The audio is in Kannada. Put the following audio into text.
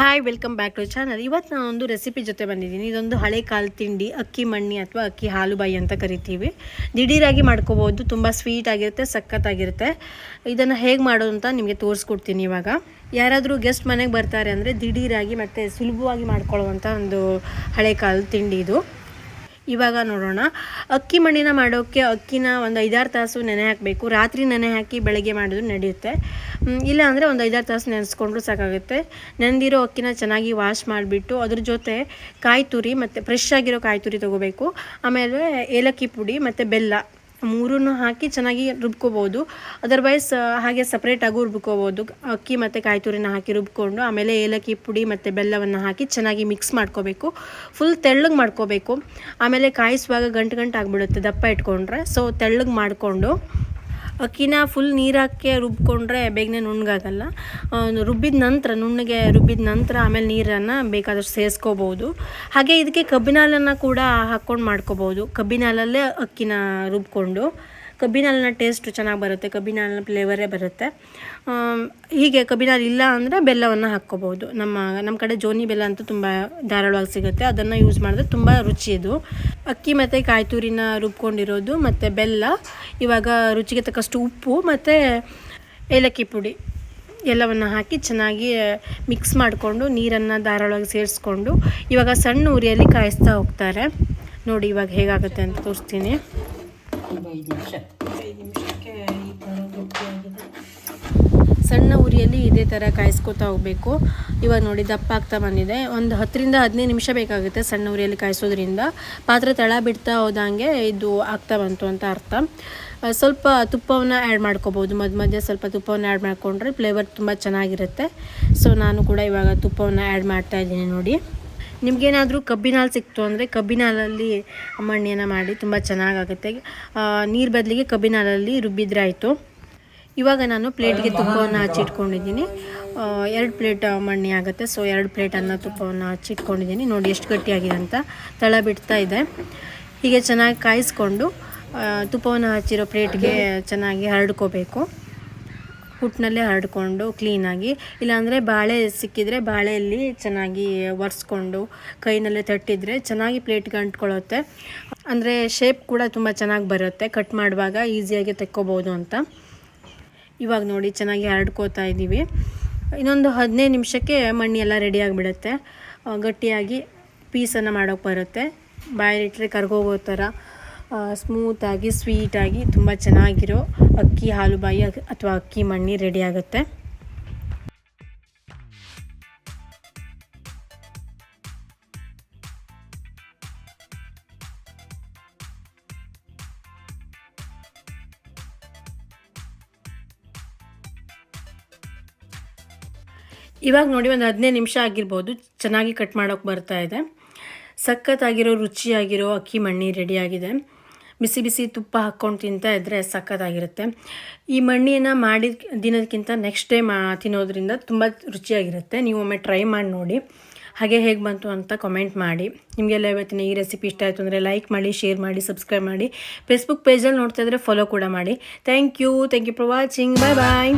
Hi welcome back to channel ಇವತ್ತು ನಾನು ಒಂದು ರೆಸಿಪಿ ಜೊತೆ ಬಂದಿದ್ದೀನಿ. ಇದೊಂದು ಹಳೆ ಕಾಲ ತಿಂಡಿ, ಅಕ್ಕಿ ಮಣ್ಣಿ ಅಥವಾ ಅಕ್ಕಿ ಹಾಲುಬಾಯಿ ಅಂತ ಕರಿತೀವಿ. ದಿಢೀರಾಗಿ ಮಾಡ್ಕೋಬೋದು ತುಂಬ ಸ್ವೀಟ್ ಆಗಿರುತ್ತೆ ಸಖತ್ತಾಗಿರುತ್ತೆ ಇದನ್ನು ಹೇಗೆ ಮಾಡೋದು ಅಂತ ನಿಮಗೆ ತೋರಿಸ್ಕೊಡ್ತೀನಿ ಇವಾಗ. ಯಾರಾದರೂ ಗೆಸ್ಟ್ ಮನೆಗೆ ಬರ್ತಾರೆ ಅಂದರೆ ದಿಢೀರಾಗಿ ಮತ್ತು ಸುಲಭವಾಗಿ ಮಾಡ್ಕೊಳ್ಳುವಂಥ ಒಂದು ಹಳೆ ಕಾಲದ ತಿಂಡಿ ಇದು. ಇವಾಗ ನೋಡೋಣ. ಅಕ್ಕಿ ಮಣ್ಣಿನ ಮಾಡೋಕ್ಕೆ ಅಕ್ಕಿನ ಒಂದು ಐದಾರು ತಾಸು ನೆನೆ ಹಾಕಬೇಕು. ರಾತ್ರಿ ನೆನೆ ಹಾಕಿ ಬೆಳಗ್ಗೆ ಮಾಡಿದ್ರು ನಡೆಯುತ್ತೆ. ಇಲ್ಲ ಅಂದರೆ ಒಂದು ಐದಾರು ತಾಸು ನೆನೆಸ್ಕೊಂಡ್ರೂ ಸಾಕಾಗುತ್ತೆ. ನೆನೆದಿರೋ ಅಕ್ಕಿನ ಚೆನ್ನಾಗಿ ವಾಶ್ ಮಾಡಿಬಿಟ್ಟು ಅದ್ರ ಜೊತೆ ಕಾಯಿ ತುರಿ ಮತ್ತು ಫ್ರೆಶ್ ಆಗಿರೋ ಕಾಯಿ ತುರಿ ತೊಗೋಬೇಕು. ಆಮೇಲೆ ಏಲಕ್ಕಿ ಪುಡಿ ಮತ್ತು ಬೆಲ್ಲ. ಮೂರನ್ನು ಹಾಕಿ ಚೆನ್ನಾಗಿ ರುಬ್ಕೋಬೋದು. ಅದರ್ವೈಸ್ ಹಾಗೆ ಸಪ್ರೇಟಾಗೂ ರುಬ್ಕೋಬೋದು. ಅಕ್ಕಿ ಮತ್ತು ಕಾಯಿ ತುರಿನ ಹಾಕಿ ರುಬ್ಕೊಂಡು, ಆಮೇಲೆ ಏಲಕ್ಕಿ ಪುಡಿ ಮತ್ತು ಬೆಲ್ಲವನ್ನು ಹಾಕಿ ಚೆನ್ನಾಗಿ ಮಿಕ್ಸ್ ಮಾಡ್ಕೋಬೇಕು. ಫುಲ್ ತೆಳ್ಳಗೆ ಮಾಡ್ಕೋಬೇಕು. ಆಮೇಲೆ ಕಾಯಿಸುವಾಗ ಗಂಟು ಗಂಟು ಆಗಿಬಿಡುತ್ತೆ ದಪ್ಪ ಇಟ್ಕೊಂಡ್ರೆ. ಸೊ ತೆಳ್ಳಗೆ ಮಾಡಿಕೊಂಡು ಅಕ್ಕಿನ ಫುಲ್ ನೀರು ಹಾಕಿ ರುಬ್ಕೊಂಡ್ರೆ ಬೇಗನೆ ನುಣ್ಣಗಾಗಲ್ಲ. ರುಬ್ಬಿದ ನಂತರ, ನುಣ್ಣಗೆ ರುಬ್ಬಿದ ನಂತರ ಆಮೇಲೆ ನೀರನ್ನು ಬೇಕಾದಷ್ಟು ಸೇರಿಸ್ಕೋಬೋದು. ಹಾಗೆ ಇದಕ್ಕೆ ಕಬ್ಬಿನ ಹಾಲನ್ನು ಕೂಡ ಹಾಕ್ಕೊಂಡು ಮಾಡ್ಕೋಬೋದು. ಕಬ್ಬಿನ ಹಾಲಲ್ಲೇ ಅಕ್ಕಿನ ರುಬ್ಕೊಂಡು. ಕಬ್ಬಿನ ಹಾಲಿನ ಟೇಸ್ಟು ಚೆನ್ನಾಗಿ ಬರುತ್ತೆ ಕಬ್ಬಿನ ಹಾಲಿನ ಫ್ಲೇವರೇ ಬರುತ್ತೆ ಹೀಗೆ ಕಬ್ಬಿನ ಹಾಲು ಇಲ್ಲ ಅಂದರೆ ಬೆಲ್ಲವನ್ನು ಹಾಕ್ಕೋಬೋದು. ನಮ್ಮ ನಮ್ಮ ಕಡೆ ಜೋನಿ ಬೆಲ್ಲ ಅಂತೂ ತುಂಬ ಧಾರಾಳವಾಗಿ ಸಿಗುತ್ತೆ. ಅದನ್ನು ಯೂಸ್ ಮಾಡಿದ್ರೆ ತುಂಬ ರುಚಿ ಇದು. ಅಕ್ಕಿ ಮತ್ತು ಕಾಯಿ ರುಬ್ಕೊಂಡಿರೋದು, ಮತ್ತು ಬೆಲ್ಲ, ಇವಾಗ ರುಚಿಗೆ ತಕ್ಕಷ್ಟು ಉಪ್ಪು, ಮತ್ತು ಏಲಕ್ಕಿ ಪುಡಿ ಎಲ್ಲವನ್ನು ಹಾಕಿ ಚೆನ್ನಾಗಿ ಮಿಕ್ಸ್ ಮಾಡಿಕೊಂಡು, ನೀರನ್ನು ಧಾರಾಳವಾಗಿ ಸೇರಿಸ್ಕೊಂಡು, ಇವಾಗ ಸಣ್ಣ ಉರಿಯಲ್ಲಿ ಕಾಯಿಸ್ತಾ ಹೋಗ್ತಾರೆ. ನೋಡಿ ಇವಾಗ ಹೇಗಾಗುತ್ತೆ ಅಂತ ತೋರಿಸ್ತೀನಿ. ಒಂದು ಐದು ನಿಮಿಷ. ಐದು ನಿಮಿಷಕ್ಕೆ ಈ ಥರ ಗಟ್ಟಿಯಾಗಿದೆ ಸಣ್ಣ ಉರಿಯಲ್ಲಿ ಇದೇ ಥರ ಕಾಯಿಸ್ಕೊತಾ ಹೋಗಬೇಕು. ಇವಾಗ ನೋಡಿ ದಪ್ಪ ಆಗ್ತಾ ಬಂದಿದೆ. ಒಂದು ಹತ್ತರಿಂದ ಹದಿನೈದು ನಿಮಿಷ ಬೇಕಾಗುತ್ತೆ ಸಣ್ಣ ಉರಿಯಲ್ಲಿ ಕಾಯಿಸೋದ್ರಿಂದ. ಪಾತ್ರೆ ತಳ ಬಿಡ್ತಾ ಹೋದಂಗೆ ಇದು ಆಗ್ತಾ ಬಂತು ಅಂತ ಅರ್ಥ. ಸ್ವಲ್ಪ ತುಪ್ಪವನ್ನು ಆ್ಯಡ್ ಮಾಡ್ಕೋಬೋದು. ಮಧ್ಯ ಮಧ್ಯ ಸ್ವಲ್ಪ ತುಪ್ಪವನ್ನು ಆ್ಯಡ್ ಮಾಡಿಕೊಂಡ್ರೆ ಫ್ಲೇವರ್ ತುಂಬ ಚೆನ್ನಾಗಿರುತ್ತೆ. ಸೊ ನಾನು ಕೂಡ ಇವಾಗ ತುಪ್ಪವನ್ನು ಆ್ಯಡ್ ಮಾಡ್ತಾ ಇದ್ದೀನಿ ನೋಡಿ. ನಿಮಗೇನಾದರೂ ಕಬ್ಬಿನ ಹಾಲು ಸಿಕ್ತು ಅಂದರೆ ಕಬ್ಬಿನ ಹಾಲಲ್ಲಿ ಮಣ್ಣಿಯನ್ನು ಮಾಡಿ ತುಂಬ ಚೆನ್ನಾಗಾಗುತ್ತೆ. ನೀರು ಬದಲಿಗೆ ಕಬ್ಬಿನ ಹಾಲಲ್ಲಿ ರುಬ್ಬಿದ್ರೆ ಆಯಿತು. ಇವಾಗ ನಾನು ಪ್ಲೇಟ್ಗೆ ತುಪ್ಪವನ್ನು ಹಚ್ಚಿಟ್ಕೊಂಡಿದ್ದೀನಿ ಎರಡು ಪ್ಲೇಟ್ ಮಣ್ಣಿ ಆಗುತ್ತೆ, ಸೊ ಎರಡು ಪ್ಲೇಟ್ ಅನ್ನ ತುಪ್ಪವನ್ನು ಹಚ್ಚಿಟ್ಕೊಂಡಿದ್ದೀನಿ ನೋಡಿ ಎಷ್ಟು ಗಟ್ಟಿಯಾಗಿದೆ ಅಂತ ತಳ ಬಿಡ್ತಾ ಇದೆ. ಹೀಗೆ ಚೆನ್ನಾಗಿ ಕಾಯಿಸ್ಕೊಂಡು ತುಪ್ಪವನ್ನು ಹಚ್ಚಿರೋ ಪ್ಲೇಟ್ಗೆ ಚೆನ್ನಾಗಿ ಹರಡ್ಕೋಬೇಕು. ಹುಟ್ಟಿನಲ್ಲೇ ಹರಡಿಕೊಂಡು ಕ್ಲೀನಾಗಿ ಇಲ್ಲಾಂದರೆ ಬಾಳೆ ಸಿಕ್ಕಿದರೆ ಬಾಳೆಯಲ್ಲಿ ಚೆನ್ನಾಗಿ ಒರೆಸ್ಕೊಂಡು ಕೈನಲ್ಲೇ ತಟ್ಟಿದರೆ ಚೆನ್ನಾಗಿ ಪ್ಲೇಟ್ಗೆ ಅಂಟ್ಕೊಳ್ಳುತ್ತೆ ಅಂದರೆ ಶೇಪ್ ಕೂಡ ತುಂಬ ಚೆನ್ನಾಗಿ ಬರುತ್ತೆ. ಕಟ್ ಮಾಡುವಾಗ ಈಸಿಯಾಗಿ ತೆಕ್ಕೋಬೋದು ಅಂತ. ಇವಾಗ ನೋಡಿ ಚೆನ್ನಾಗಿ ಹರಡ್ಕೋತಾ ಇದ್ದೀವಿ ಇನ್ನೊಂದು ಹದಿನೈದು ನಿಮಿಷಕ್ಕೆ ಮಣ್ಣಿ ಎಲ್ಲ ರೆಡಿ ಆಗಿಬಿಡುತ್ತೆ. ಗಟ್ಟಿಯಾಗಿ ಪೀಸನ್ನು ಮಾಡೋಕ್ಕೆ ಬರುತ್ತೆ. ಬಾಯಲ್ಲಿಟ್ಟರೆ ಕರ್ಗೋಗೋ ಥರ. ಸ್ಮೂತಾಗಿ ಸ್ವೀಟಾಗಿ ತುಂಬ ಚೆನ್ನಾಗಿರೋ ಅಕ್ಕಿ, ಹಾಲುಬಾಯಿ ಅಥವಾ ಅಕ್ಕಿ ಮಣ್ಣಿ ರೆಡಿ ಆಗುತ್ತೆ. ಇವಾಗ ನೋಡಿ ಒಂದು ಹದಿನೈದು ನಿಮಿಷ ಆಗಿರ್ಬೋದು, ಚೆನ್ನಾಗಿ ಕಟ್ ಮಾಡೋಕ್ಕೆ ಬರ್ತಾ ಇದೆ. ಸಖತ್ತಾಗಿರೋ, ರುಚಿಯಾಗಿರೋ ಅಕ್ಕಿ ಮಣ್ಣಿ ರೆಡಿಯಾಗಿದೆ ಬಿಸಿ ಬಿಸಿ ತುಪ್ಪ ಹಾಕ್ಕೊಂಡು ತಿಂತಾ ಇದ್ದರೆ ಸಖತ್ತಾಗಿರುತ್ತೆ. ಈ ಮಣ್ಣಿನ ಮಾಡಿದ ದಿನಕ್ಕಿಂತ ನೆಕ್ಸ್ಟ್ ಡೇ ಮಾ ತಿನ್ನೋದ್ರಿಂದ ತುಂಬ ರುಚಿಯಾಗಿರುತ್ತೆ. ನೀವು ಒಮ್ಮೆ ಟ್ರೈ ಮಾಡಿ ನೋಡಿ. ಹಾಗೆ ಹೇಗೆ ಬಂತು ಅಂತ ಕಮೆಂಟ್ ಮಾಡಿ. ನಿಮಗೆಲ್ಲ ಇವತ್ತಿನ ಈ ರೆಸಿಪಿ ಇಷ್ಟ ಆಯಿತು ಅಂದರೆ ಲೈಕ್ ಮಾಡಿ ಶೇರ್ ಮಾಡಿ ಸಬ್ಸ್ಕ್ರೈಬ್ ಮಾಡಿ. ಫೇಸ್ಬುಕ್ ಪೇಜಲ್ಲಿ ನೋಡ್ತಾ ಇದ್ದರೆ ಫಾಲೋ ಕೂಡ ಮಾಡಿ. Thank you thank you for watching bye bye